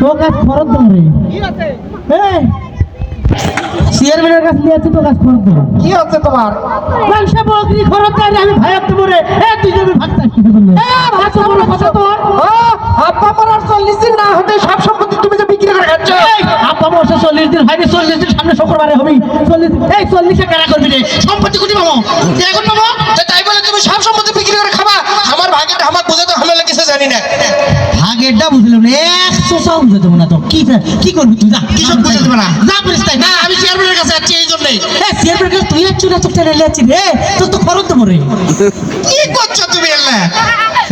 তো কাজ খরচ দাম রে চেয়ারম্যানের কাছে নিয়ে তো কাজ খরচ দাম কি হচ্ছে তোমার? ব্যবসা বকরি খরচ দেয় আমি ভাই আপনি মরে এ তুই কথা তোর। আব্বা মারার চল্লিশ দিন না হতে সব সম্পত্তি তুমি যে বিক্রি করে খাচ্ছ। আপা চল্লিশ দিন হয়নি চল্লিশ দিন সামনে শুক্রবারে হবি চল্লিশ এই চল্লিশে কেনা করবি রে। সম্পত্তি কোটি পাবো? এখন তো তাই বলে তুমি সব সম্পত্তি বিক্রি করে খাবা। আমার ভাগের আমার বোঝাতে হামলা কিছু জানি না। আগেরটা বুঝলাম না একশো চাও বুঝে দেবো না তো। কি কি করবি তুই? যা। কিসব বুঝে দেবো না? যা বলিস তাই। না আমি চেয়ারম্যানের কাছে যাচ্ছি এই জন্যই হ্যাঁ চেয়ারম্যান কাছে তুই চুরা চুপটা রেলে আছিস রে। তোর তো খরচ দেবো রে কি করছ তুমি এলা?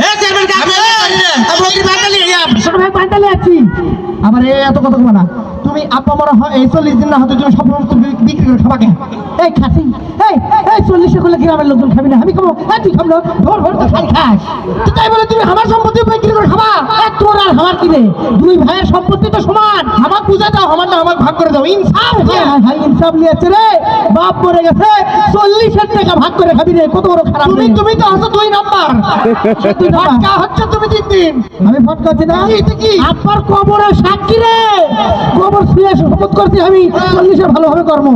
হ্যাঁ চেয়ারম্যান কাছে আমি না। আমি ছোট ভাই বান্ডালি আছি। আবার এই এত কথা বলা তুমি আপা মারা হয় এই চল্লিশ দিন না হতে তুমি সব বিক্রি করে খাবা কে এই খাসি এই এই চল্লিশে করলে গ্রামের লোকজন খাবি না। আমি খাব এই তুই খাবলো ধর ধর তো খাই খাস। তো তাই বলে তুমি আমার সম্পত্তি বিক্রি করে খাবা। তোর আর আমার কি রে? দুই ভাইয়ের সম্পত্তি তো সমান। আমার বুঝে দাও আমার না আমার ভাগ করে দাও। ইনসাফ হ্যাঁ ভাই ইনসাফ নিয়েছে রে। বাপ মরে গেছে। চল্লিশের টাকা ভাগ করে খাবি রে। কত বড় খারাপ তুমি তুমি তো আছো দুই নাম্বার। তুই ফটকা হচ্ছে তুমি তিন দিন। আমি ফটকা হচ্ছে না? এটা কি? সাক্ষী রে। কবর শুয়ে শপথ করছি আমি চল্লিশে ভালোভাবে কর্ম।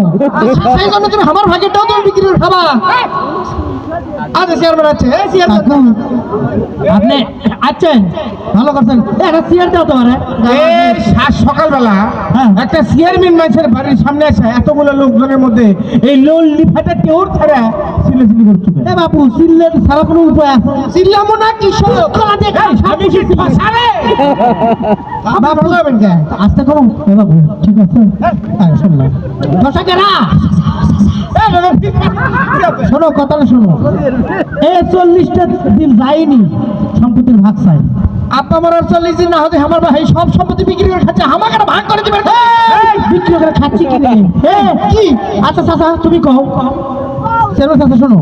সেই জন্য তুমি আমার ভাগেরটাও তুমি বিক্রি করে খাবা। আচ্ছা চেয়ারম্যান আছে হ্যাঁ চেয়ারম্যান আপনি আছেন? ভালো করছেন। একটা চেয়ার দাও তোমার সাত সকালবেলা হ্যাঁ। একটা চেয়ারম্যান বাড়ির সামনে এতগুলো লোকজনের মধ্যে এই লোল লিফাটা কেউ ছাড়া সিলেসিলি করছে এ বাপু কোনো উপায় আছে। না কি সব আস্তে করুন। এ বাবু ঠিক আছে শুনলাম দশা কেনা শোনো। কথাটা শোনো এই চল্লিশটা দিন যায়নি সম্পত্তির ভাগ চাই। আপা মারার চল্লিশ দিন না হতে আমার ভাই সব সম্পত্তি বিক্রি করে খাচ্ছে আমাকে ভাগ করে এই, বিক্রি করে খাচ্ছি কি আচ্ছা চাচা তুমি চেয়ারম্যান চাচা শোনো।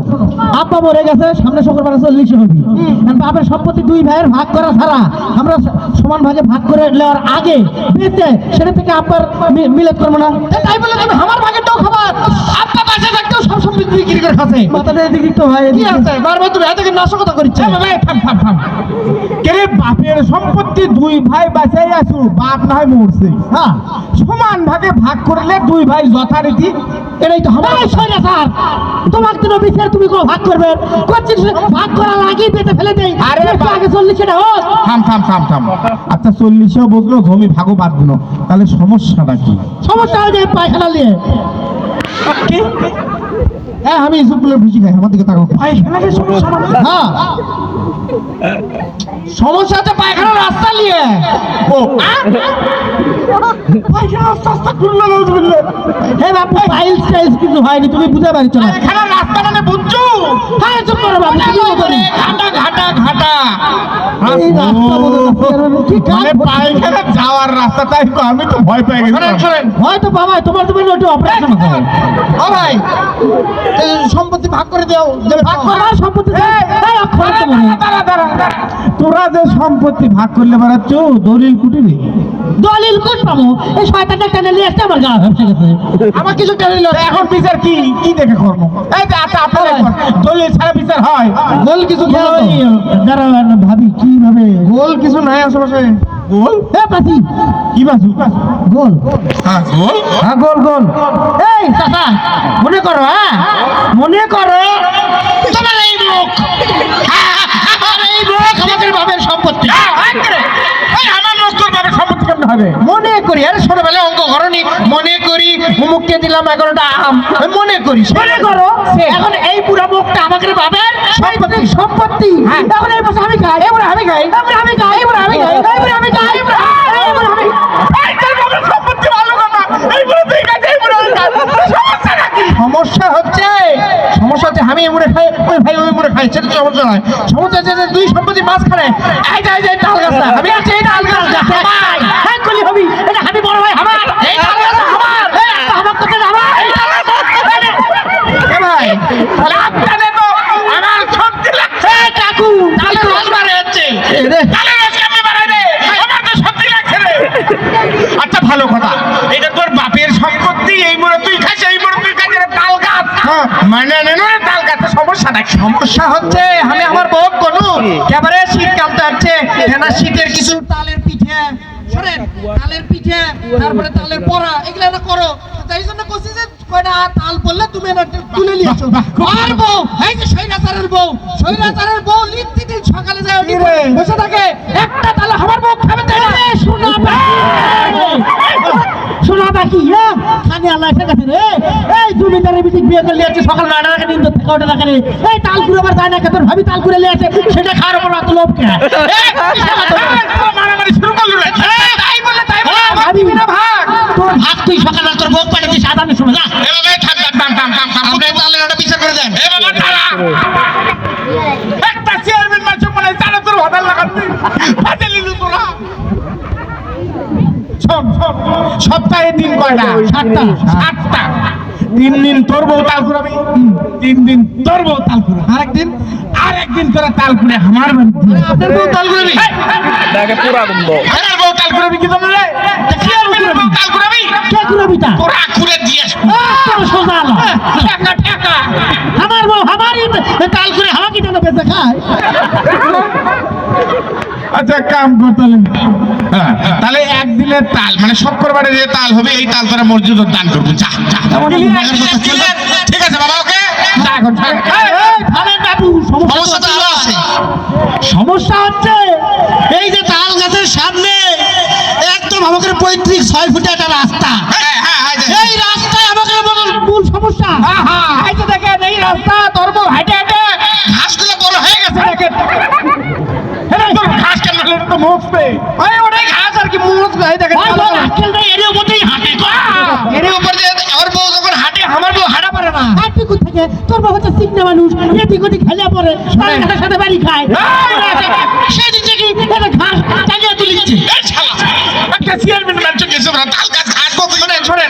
আব্বা মরে গেছে সামনে শুক্রবার চল্লিশে হবি। কারণ বাপের সম্পত্তি দুই ভাইয়ের ভাগ করা ছাড়া আমরা সমান ভাগে ভাগ করে নেওয়ার আগে বেঁচে সেটা থেকে আব্বার মিলাদ করব না। তাই বলে তুমি আমার ভাগেরটাও খাবার। আপা সম্পত্তি বিক্রি করে খাচ্ছে মাথাটা এদিকে তো হয় কি। আছে বারবার তুমি এতকে নাশকতা করছে থাম থাম থাম কেরে বাপের সম্পত্তি দুই ভাই বাঁচাই আছো বাপ না হয় মরছে হ্যাঁ সমান ভাগে ভাগ করলে দুই ভাই যথারীতি এটাই তো আমার সরে স্যার তোমার জন্য বিচার তুমি কোনো ভাগ করবে করছিস ভাগ করার আগেই পেটে ফেলে দেই আরে আগে চল্লিশ সেটা হোক থাম থাম থাম থাম আচ্ছা চল্লিশেও বুঝলো জমি ভাগও বাদ দিল তাহলে সমস্যাটা কি সমস্যা হয়ে যায় পায়খানা নিয়ে হ্যাঁ আমি ইসুকুলের ভুজি খাই আমার দিকে তাকাও। পায়খানার সমস্যা? হ্যাঁ সমস্যা হচ্ছে পায়খানা রাস্তা নিয়ে। ও। কিছু হয়নি তুমি বুঝতে পারছ না। রাস্তা মানে বুঝছ? হ্যাঁ চুপ করো বাবু তুমি বলো। নি। ঘাটা ঘাটা ঘাটা। মানে করছ? পায়খানা যাওয়ার রাস্তা তাই তো আমি তো ভয় পেয়ে গেছি হয়তো বাবা তোমার তুমি একটু অপারেশন করো ও ভাই এই সম্পত্তি ভাগ করে দাও ভাগ করা সম্পত্তি তো মনে। তোরা যে সম্পত্তি ভাগ করলে বেড়াচ্ছ দলিল কুটিনি দলিল কোন পাবো? এই শয়তানটা টেনে নিয়ে আসতে আমার গা ভেসে গেছে। আমার কিছু দলিল নেই। এখন বিচার কি? কি দেখে কর্ম এই যে আচ্ছা আপনারা দলিল ছাড়া বিচার হয়? গোল কিছু দাঁড়াও, ভাবি কীভাবে? গোল কিছু নাই আশেপাশে। গোল? এ পাতি কি বাসু গোল। হ্যাঁ গোল? হ্যাঁ গোল গোল। এই চাচা মনে করো হ্যাঁ? মনে করো তোমার এই মুখ আমার এই মুখ আমাদের বাবার সম্পত্তি এই আমার নষ্ট ভাবে সম্পত্তি কেমন হবে মনে করি আরে ছোটবেলায় অঙ্ক করনি মনে করি মুখকে দিলাম এগারোটা আম মনে করি মনে করো এখন এই পুরো মুখটা আমাদের বাবার সম্পত্তি সম্পত্তি এখন এই আমি খাই এবার আমি খাই এবার আমি খাই এবার আমি খাই এবার আমি খাই এবার আমি সম্পত্তি ভালো কথা এই এই সমস্যা হচ্ছে হচ্ছে আমি এমরে খাই ওই ভাই ওই এমরে খাই সেটা সমস্যা নয় সমস্যা যে দুই সম্পত্তি মাঝখানে এই যে এই যে তাল গাছটা আমি আছি এই তাল গাছটা আমার হ্যাঁ কলি হবি। এটা আমি বড় ভাই আমার এই তাল গাছটা আমার আমার কথা আমার এই তাল গাছটা ভাই তাহলে আপনাদের তো আমার সত্যি লাগছে। কাকু তাহলে রোজ বাড়ে হচ্ছে। তাহলে রোজ কেমনি বাড়ায় রে আমার তো সত্যি লাগছে রে আচ্ছা ভালো কথা এটা তোর বাপের সম্পত্তি এই মোড়ে তুই খাস এই মোড়ে তুই খাস এটা তাল গাছ হ্যাঁ। মানে তাল সমস্যা হচ্ছে আমি আমার বউ করু এবারে শীতকাল তো আছে এনা শীতের কিছু তালের পিঠে শোনেন তালের পিঠে তারপরে তালের পড়া এগুলো না করো। তাই জন্য কইছি যে কয়টা তাল পড়লে তুমি এটা তুলে নিয়েছো আর বউ এই যে সৈরাচারের বউ সৈরাচারের বউ লিখতে দিন সকালে যায় বসে থাকে। একটা তাল আমার বউ খাবে তাই না? শোনা শোনা বাকি হ্যাঁ খানি আল্লাহ এসে গেছে রে। বিটি বিয়ে করে লিয়েছে সকাল নয়টা নিন্দে থেকে ওটা টাকা এই তাল আবার যায় না তোর ভাবি তাল কুড়ে লিয়েছে সেটা খাওয়ার উপর এত লোভ কে? মারামারি শুরু করল তাই বলে তাই বলে ভাবি দিবি না ভাগ। তোর ভাত তুই সকালে তোর থাম থাম থাম আপনি তালের একটা বিচার করে দেন। একটা চেয়ারম্যান মাছ মানে তারা তোর লাগাতে ফাটে লিলু তোরা সপ্তাহে দিন কয়টা? সাতটা। সাতটা। তিন দিন তোর বউ তাল কুড়াবি তিন দিন তোর বউ তাল কুড়াবি আরেকদিন আরেকদিন তোরা তাল কুড়ে আমার আপনার বউ তাল কুড়াবি দেখে পুরা বন্ধ। আমার বউ তাল কুড়াবি কি তোমরা রে? তাল কুড়াবি কে কুড়াবি তা? তোরা কুড়ে দিয়ে আসব। তোর সোজা আলো। টাকা টাকা আমার বউ আমারই তাল বেঁচে খায় আচ্ছা কাম করতে হবে। হ্যাঁ, তাহলে একদিনের তাল মানে শুক্রবারে যে তাল হবে এই তাল তোরা মসজিদে দান করবি। যা। ঠিক আছে বাবা ওকে? সমস্যা সমস্যা তো আরও আছে। সমস্যা হচ্ছে এই যে তাল গাছের সামনে একদম আমাকে পঁয়ত্রিশ ছয় ফুটে একটা রাস্তা। হ্যাঁ হ্যাঁ হ্যাঁ এই রাস্তায় আমাকে মূল সমস্যা। দেখেন এই রাস্তা তোর হাইটে হাইটে ঘাসগুলো বড় হয়ে গেছে দেখেন এটা তো ঘাস তো মুছবে ওই ওটাই ঘাস আর কি দেখেন ভাই বল আজকাল তো এর মধ্যেই হাঁটে। এর উপর দিয়ে ওর বউ যখন হাঁটে আমার বউ হাঁটা পারে না। আর টিকু থেকে তোর বউ হচ্ছে সিগনা মানুষ এদিক ওদিক খেলে পড়ে তার সাথে বাড়ি খায়। সে দিচ্ছে কি? এটা ঘাস চালিয়ে শালা। একটা চেয়ারম্যান গেছে ওরা তাল গাছ ঘাস বলতে শোনেন শোনেন